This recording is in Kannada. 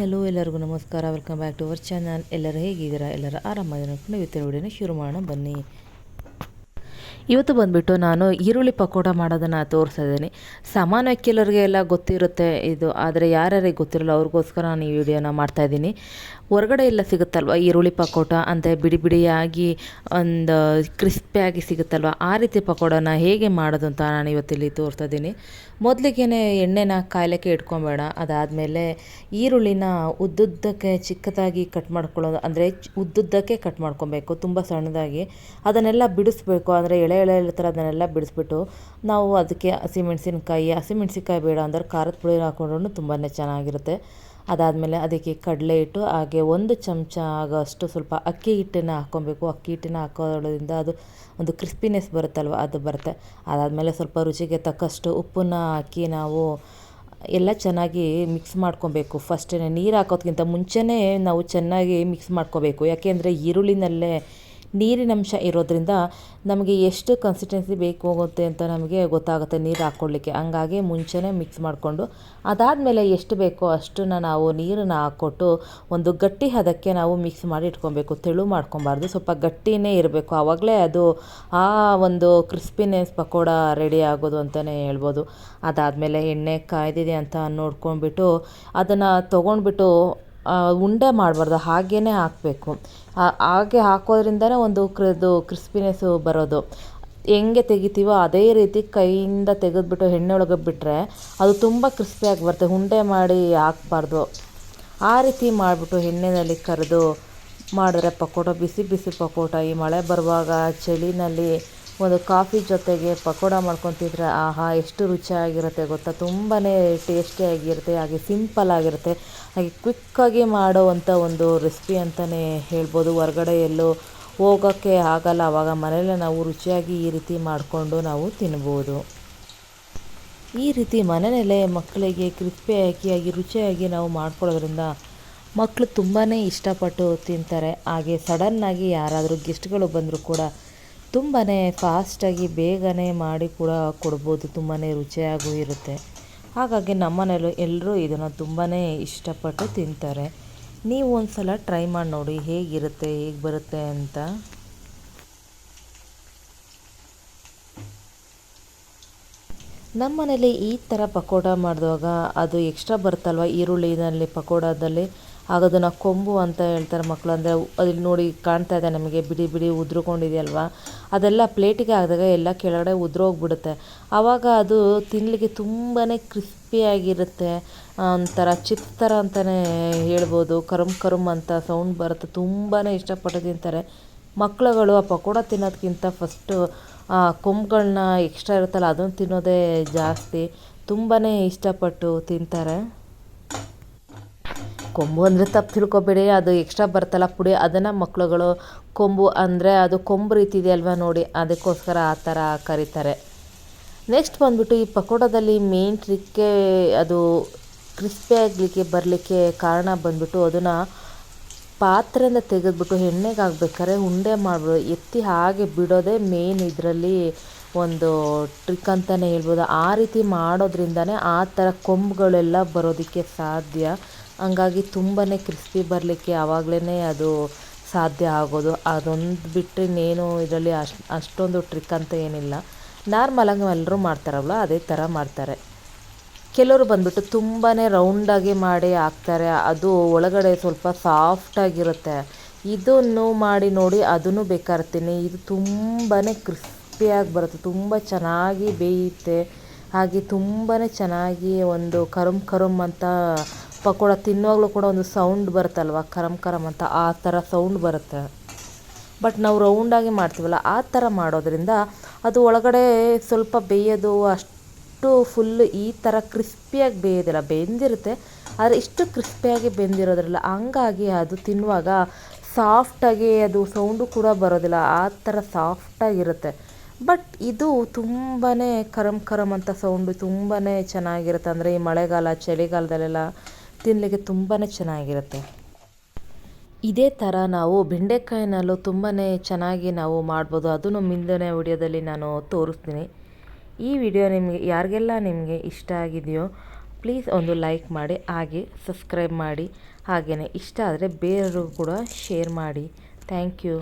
ಹಲೋ ಎಲ್ಲರಿಗೂ ನಮಸ್ಕಾರ. Welcome back to our channel ಎಲ್ಲರೂ ಹೇಗಿದ್ದೀರಾ? ಎಲ್ಲರೂ ಆರಾಮಾಗಿ ನೋಡ್ಕೊಂಡು ಇವತ್ತಿನ ವಿಡಿಯೋನ ಶುರು ಮಾಡೋಣ ಬನ್ನಿ. ಇವತ್ತು ಬಂದುಬಿಟ್ಟು ನಾನು ಈರುಳ್ಳಿ ಪಕೋಡ ಮಾಡೋದನ್ನು ತೋರಿಸ್ತಾ ಇದ್ದೀನಿ. ಸಾಮಾನ್ಯವಾಗಿ ಕೆಲವರಿಗೆ ಎಲ್ಲ ಗೊತ್ತಿರುತ್ತೆ ಇದು, ಆದರೆ ಯಾರ್ಯಾರಿಗೆ ಗೊತ್ತಿರಲ್ಲ, ಅವ್ರಿಗೋಸ್ಕರ ನಾನು ಈ ವಿಡಿಯೋನ ಮಾಡ್ತಾಯಿದ್ದೀನಿ ಹೊರಗಡೆ ಎಲ್ಲ ಸಿಗುತ್ತಲ್ವ ಈರುಳ್ಳಿ ಪಕೋಟ ಅಂತ ಬಿಡಿ ಬಿಡಿಯಾಗಿ ಒಂದು ಕ್ರಿಸ್ಪಿಯಾಗಿ ಸಿಗುತ್ತಲ್ವ? ಆ ರೀತಿ ಪಕೋಡನ ಹೇಗೆ ಮಾಡೋದು ಅಂತ ನಾನು ಇವತ್ತಿಲ್ಲಿ ತೋರಿಸ್ತಾ ಇದ್ದೀನಿ. ಮೊದಲಿಗೆ ಎಣ್ಣೆನ ಕಾಯಿಲೆಕ್ಕೆ ಇಟ್ಕೊಬೇಡ. ಅದಾದಮೇಲೆ ಈರುಳ್ಳಿನ ಉದ್ದುದ್ದಕ್ಕೆ ಚಿಕ್ಕದಾಗಿ ಕಟ್ ಮಾಡ್ಕೊಳ್ಳೋದು, ಅಂದರೆ ಉದ್ದುದ್ದಕ್ಕೆ ಕಟ್ ಮಾಡ್ಕೊಬೇಕು, ತುಂಬ ಸಣ್ಣದಾಗಿ. ಅದನ್ನೆಲ್ಲ ಬಿಡಿಸ್ಬೇಕು ಅಂದರೆ ಎಳೆ ಎಳೆ ಥರ ಅದನ್ನೆಲ್ಲ ಬಿಡಿಸ್ಬಿಟ್ಟು ನಾವು ಅದಕ್ಕೆ ಹಸಿಮೆಣ್ಸಿನ್ಕಾಯಿ ಹಸಿಮೆಣ್ಸಿನ್ಕಾಯಿ ಬೇಡ ಅಂದರೆ ಖಾರದ ಪುಳಿ ಹಾಕೊಂಡ್ರೂ ತುಂಬಾ ಚೆನ್ನಾಗಿರುತ್ತೆ. ಅದಾದಮೇಲೆ ಅದಕ್ಕೆ ಕಡಲೆ ಹಿಟ್ಟು, ಹಾಗೆ ಒಂದು ಚಮಚ ಆಗೋಷ್ಟು ಸ್ವಲ್ಪ ಅಕ್ಕಿ ಹಿಟ್ಟನ್ನು ಹಾಕ್ಕೊಬೇಕು. ಅಕ್ಕಿ ಹಿಟ್ಟನ್ನ ಹಾಕೋದ್ರಿಂದ ಅದು ಒಂದು ಕ್ರಿಸ್ಪಿನೆಸ್ ಬರುತ್ತಲ್ವ, ಅದು ಬರುತ್ತೆ. ಅದಾದಮೇಲೆ ಸ್ವಲ್ಪ ರುಚಿಗೆ ತಕ್ಕಷ್ಟು ಉಪ್ಪನ್ನ ಹಾಕಿ ನಾವು ಎಲ್ಲ ಚೆನ್ನಾಗಿ ಮಿಕ್ಸ್ ಮಾಡ್ಕೊಬೇಕು. ಫಸ್ಟೇ ನೀರು ಹಾಕೋದ್ಕಿಂತ ಮುಂಚೆನೇ ನಾವು ಚೆನ್ನಾಗಿ ಮಿಕ್ಸ್ ಮಾಡ್ಕೋಬೇಕು. ಯಾಕೆಂದರೆ ಈರುಳ್ಳಿನಲ್ಲೇ ನೀರಿನಂಶ ಇರೋದ್ರಿಂದ ನಮಗೆ ಎಷ್ಟು ಕನ್ಸಿಸ್ಟೆನ್ಸಿ ಬೇಕು ಹೋಗುತ್ತೆ ಅಂತ ನಮಗೆ ಗೊತ್ತಾಗುತ್ತೆ ನೀರು ಹಾಕ್ಕೊಳ್ಳಿಕ್ಕೆ. ಹಂಗಾಗಿ ಮುಂಚೆನೇ ಮಿಕ್ಸ್ ಮಾಡಿಕೊಂಡು ಅದಾದಮೇಲೆ ಎಷ್ಟು ಬೇಕೋ ಅಷ್ಟನ್ನು ನಾವು ನೀರನ್ನು ಹಾಕ್ಕೊಟ್ಟು ಒಂದು ಗಟ್ಟಿ ಹದಕ್ಕೆ ನಾವು ಮಿಕ್ಸ್ ಮಾಡಿ ಇಟ್ಕೊಬೇಕು. ತೆಳು ಮಾಡ್ಕೊಬಾರ್ದು. ಸ್ವಲ್ಪ ಗಟ್ಟಿನೇ ಇರಬೇಕು. ಆವಾಗಲೇ ಅದು ಆ ಒಂದು ಕ್ರಿಸ್ಪಿನೆಸ್ ಪಕೋಡ ರೆಡಿ ಆಗೋದು ಅಂತಲೇ ಹೇಳ್ಬೋದು. ಅದಾದಮೇಲೆ ಎಣ್ಣೆ ಕಾಯ್ದಿದೆ ಅಂತ ನೋಡ್ಕೊಂಡ್ಬಿಟ್ಟು ಅದನ್ನು ತೊಗೊಂಡ್ಬಿಟ್ಟು ಉಂಡೆ ಮಾಡಬಾರ್ದು ಹಾಗೇ ಹಾಕಬೇಕು. ಹಾಗೆ ಹಾಕೋದ್ರಿಂದನೇ ಒಂದು ಕ್ರಿದು, ಕ್ರಿಸ್ಪಿನೆಸ್ಸು ಬರೋದು. ಹೆಂಗೆ ತೆಗಿತೀವೋ ಅದೇ ರೀತಿ ಕೈಯಿಂದ ತೆಗೆದುಬಿಟ್ಟು ಎಣ್ಣೆ ಒಳಗೆ ಬಿಟ್ಟರೆ ಅದು ತುಂಬ ಕ್ರಿಸ್ಪಿಯಾಗಿ ಬರುತ್ತೆ. ಉಂಡೆ ಮಾಡಿ ಹಾಕಬಾರ್ದು. ಆ ರೀತಿ ಮಾಡಿಬಿಟ್ಟು ಎಣ್ಣೆಯಲ್ಲಿ ಕರೆದು ಮಾಡಿದ್ರೆ ಪಕೋಡ ಬಿಸಿ ಬಿಸಿ ಪಕೋಟ. ಈ ಮಳೆ ಬರುವಾಗ ಚಳಿನಲ್ಲಿ ಒಂದು ಕಾಫಿ ಜೊತೆಗೆ ಪಕೋಡ ಮಾಡ್ಕೊತಿದ್ರೆ ಆಹಾ, ಎಷ್ಟು ರುಚಿಯಾಗಿರುತ್ತೆ ಗೊತ್ತಾ? ತುಂಬಾ ಟೇಸ್ಟಿಯಾಗಿರುತ್ತೆ ಹಾಗೆ ಸಿಂಪಲ್ ಆಗಿರುತ್ತೆ. ಹಾಗೆ ಕ್ವಿಕ್ಕಾಗಿ ಮಾಡೋವಂಥ ಒಂದು ರೆಸಿಪಿ ಅಂತಲೇ ಹೇಳ್ಬೋದು. ಹೊರಗಡೆ ಎಲ್ಲೋ ಹೋಗೋಕ್ಕೆ ಆಗಲ್ಲ. ಆವಾಗ ಮನೆಯಲ್ಲೇ ನಾವು ರುಚಿಯಾಗಿ ಈ ರೀತಿ ಮಾಡಿಕೊಂಡು ನಾವು ತಿನ್ಬೋದು. ಈ ರೀತಿ ಮನೆಯಲ್ಲೇ ಮಕ್ಕಳಿಗೆ ಕ್ರಿಸ್ಪಿಯಾಗಿ ಆಗಿ ರುಚಿಯಾಗಿ ನಾವು ಮಾಡ್ಕೊಳ್ಳೋದ್ರಿಂದ ಮಕ್ಕಳು ತುಂಬಾ ಇಷ್ಟಪಟ್ಟು ತಿಂತಾರೆ. ಹಾಗೆ ಸಡನ್ನಾಗಿ ಯಾರಾದರೂ ಗೆಸ್ಟ್ಗಳು ಬಂದರೂ ಕೂಡ ತುಂಬಾ ಫಾಸ್ಟಾಗಿ ಬೇಗನೆ ಮಾಡಿ ಕೂಡ ಕೊಡ್ಬೋದು ತುಂಬಾ ರುಚಿಯಾಗೂ ಇರುತ್ತೆ. ಹಾಗಾಗಿ ನಮ್ಮನೇಲೂ ಎಲ್ಲರೂ ಇದನ್ನು ತುಂಬಾ ಇಷ್ಟಪಟ್ಟು ತಿಂತಾರೆ. ನೀವು ಒಂದು ಸಲ ಟ್ರೈ ಮಾಡಿ ನೋಡಿ, ಹೇಗಿರುತ್ತೆ, ಹೇಗೆ ಬರುತ್ತೆ ಅಂತ. ನಮ್ಮ ಮನೇಲಿ ಈ ಥರ ಪಕೋಡ ಮಾಡಿದಾಗ ಅದು ಎಕ್ಸ್ಟ್ರಾ ಬರುತ್ತಲ್ವ? ಈರುಳ್ಳಿನಲ್ಲಿ ಪಕೋಡದಲ್ಲಿ ಆಗೋದನ್ನು ಕೊಂಬು ಅಂತ ಹೇಳ್ತಾರೆ ಮಕ್ಕಳು ಅಂದರೆ ಅಲ್ಲಿ ನೋಡಿ ಕಾಣ್ತಾ ಇದೆ ನಮಗೆ, ಬಿಡಿ ಬಿಡಿ ಉದುರ್ಕೊಂಡಿದೆಯಲ್ವಾ? ಅದೆಲ್ಲ ಪ್ಲೇಟಿಗೆ ಹಾಕಿದಾಗ ಎಲ್ಲ ಕೆಳಗಡೆ ಉದುರೋಗ್ಬಿಡುತ್ತೆ. ಆವಾಗ ಅದು ತಿನ್ನಲಿಕ್ಕೆ ತುಂಬಾ ಕ್ರಿಸ್ಪಿಯಾಗಿರುತ್ತೆ ಒಂಥರ ಚಿಪ್ಸ್ ಥರ ಅಂತಲೇ ಹೇಳ್ಬೋದು. ಕರುಮ್ ಕರುಮ್ ಅಂತ ಸೌಂಡ್ ಬರುತ್ತೆ. ತುಂಬಾ ಇಷ್ಟಪಟ್ಟು ತಿಂತಾರೆ. ಮಕ್ಕಳುಗಳು ಆ ಪಕೋಡ ತಿನ್ನೋದಕ್ಕಿಂತ ಫಸ್ಟು ಕೊಂಬುಗಳನ್ನ ಎಕ್ಸ್ಟ್ರಾ ಇರುತ್ತಲ್ಲ, ಅದನ್ನು ತಿನ್ನೋದೇ ಜಾಸ್ತಿ. ತುಂಬಾ ಇಷ್ಟಪಟ್ಟು ತಿಂತಾರೆ. ಕೊಂಬು ಅಂದರೆ ತಪ್ಪು ತಿಳ್ಕೊಬೇಡಿ, ಅದು ಎಕ್ಸ್ಟ್ರಾ ಬರ್ತಲ್ಲ ಪುಡಿ, ಅದನ್ನು ಮಕ್ಕಳುಗಳು ಕೊಂಬು ಅಂದರೆ ಅದು ಕೊಂಬು ರೀತಿ ಅಲ್ವಾ ನೋಡಿ, ಅದಕ್ಕೋಸ್ಕರ ಆ ಥರ ಕರೀತಾರೆ. ನೆಕ್ಸ್ಟ್ ಬಂದ್ಬಿಟ್ಟು ಈ ಪಕೋಡದಲ್ಲಿ ಮೇನ್ ಟ್ರಿಕ್ಕೆ ಅದು ಕ್ರಿಸ್ಪಿ ಆಗಲಿಕ್ಕೆ ಬರಲಿಕ್ಕೆ ಕಾರಣ ಬಂದ್ಬಿಟ್ಟು ಅದನ್ನು ಪಾತ್ರೆಯಿಂದ ತೆಗೆದ್ಬಿಟ್ಟು ಎಣ್ಣೆಗೆ ಹಾಕ್ಬೇಕಾದ್ರೆ ಉಂಡೆ ಮಾಡ್ಬೋದು, ಎತ್ತಿ ಹಾಗೆ ಬಿಡೋದೇ ಮೇನ್ ಇದರಲ್ಲಿ ಒಂದು ಟ್ರಿಕ್ ಅಂತಲೇ ಹೇಳ್ಬೋದು. ಆ ರೀತಿ ಮಾಡೋದ್ರಿಂದನೇ ಆ ಥರ ಕೊಂಬುಗಳೆಲ್ಲ ಬರೋದಕ್ಕೆ ಸಾಧ್ಯ. ಹಂಗಾಗಿ ತುಂಬಾ ಕ್ರಿಸ್ಪಿ ಬರಲಿಕ್ಕೆ ಆವಾಗಲೇ ಅದು ಸಾಧ್ಯ ಆಗೋದು. ಅದೊಂದು ಬಿಟ್ಟರೆ ಇನ್ನೇನು ಇದರಲ್ಲಿ ಅಷ್ಟು ಅಷ್ಟೊಂದು ಟ್ರಿಕ್ ಅಂತ ಏನಿಲ್ಲ. ನಾರ್ಮಲಾಗಿ ಎಲ್ಲರೂ ಮಾಡ್ತಾರಲ್ಲ ಅದೇ ಥರ ಮಾಡ್ತಾರೆ. ಕೆಲವರು ಬಂದುಬಿಟ್ಟು ತುಂಬಾ ರೌಂಡಾಗಿ ಮಾಡಿ ಹಾಕ್ತಾರೆ. ಅದು ಒಳಗಡೆ ಸ್ವಲ್ಪ ಸಾಫ್ಟಾಗಿರುತ್ತೆ ಇದನ್ನು ಮಾಡಿ ನೋಡಿ ಅದನ್ನು ಬೇಕಾರ್ತೀನಿ ಇದು ತುಂಬಾ ಕ್ರಿಸ್ಪಿಯಾಗಿ ಬರುತ್ತೆ. ತುಂಬ ಚೆನ್ನಾಗಿ ಬೇಯುತ್ತೆ. ಹಾಗೆ ತುಂಬಾ ಚೆನ್ನಾಗಿ ಒಂದು ಕರುಮ್ ಕರುಮ್ ಅಂತ ಪಕೋಡ ತಿನ್ನುವಾಗಲೂ ಕೂಡ ಒಂದು ಸೌಂಡ್ ಬರುತ್ತಲ್ವ? ಕರಮ್ ಕರಮ್ ಅಂತ ಆ ಥರ ಸೌಂಡ್ ಬರುತ್ತೆ. ಬಟ್ ನಾವು ರೌಂಡಾಗಿ ಮಾಡ್ತೀವಲ್ಲ, ಆ ಥರ ಮಾಡೋದ್ರಿಂದ ಅದು ಒಳಗಡೆ ಸ್ವಲ್ಪ ಬೇಯೋದು, ಅಷ್ಟು ಫುಲ್ಲು ಈ ಥರ ಕ್ರಿಸ್ಪಿಯಾಗಿ ಬೇಯೋದಿಲ್ಲ. ಬೆಂದಿರುತ್ತೆ. ಆದರೆ ಇಷ್ಟು ಕ್ರಿಸ್ಪಿಯಾಗಿ ಬೆಂದಿರೋದ್ರಲ್ಲ, ಹಂಗಾಗಿ ಅದು ತಿನ್ನುವಾಗ ಸಾಫ್ಟಾಗಿ ಅದು ಸೌಂಡು ಕೂಡ ಬರೋದಿಲ್ಲ. ಆ ಥರ ಸಾಫ್ಟಾಗಿರುತ್ತೆ ಬಟ್ ಇದು ತುಂಬಾ ಕರಮ್ ಕರಮ್ ಅಂತ ಸೌಂಡು ತುಂಬಾ ಚೆನ್ನಾಗಿರುತ್ತೆ. ಅಂದರೆ ಈ ಮಳೆಗಾಲ, ಚಳಿಗಾಲದಲ್ಲೆಲ್ಲ ತಿನ್ನಲಿಕ್ಕೆ ತುಂಬಾ ಚೆನ್ನಾಗಿರುತ್ತೆ. ಇದೇ ಥರ ನಾವು ಬೆಂಡೆಕಾಯಿನಲ್ಲೂ ತುಂಬಾ ಚೆನ್ನಾಗಿ ನಾವು ಮಾಡ್ಬೋದು. ಅದನ್ನು ಮುಂದಿನ ವಿಡಿಯೋದಲ್ಲಿ ನಾನು ತೋರಿಸ್ತೀನಿ. ಈ ವಿಡಿಯೋ ನಿಮಗೆ, ಯಾರಿಗೆಲ್ಲ ನಿಮಗೆ ಇಷ್ಟ ಆಗಿದೆಯೋ ಪ್ಲೀಸ್ ಒಂದು ಲೈಕ್ ಮಾಡಿ, ಹಾಗೆ ಸಬ್ಸ್ಕ್ರೈಬ್ ಮಾಡಿ. ಹಾಗೆಯೇ ಇಷ್ಟ ಆದರೆ ಬೇರೆಯವ್ರಿಗೂ ಕೂಡ ಶೇರ್ ಮಾಡಿ. Thank you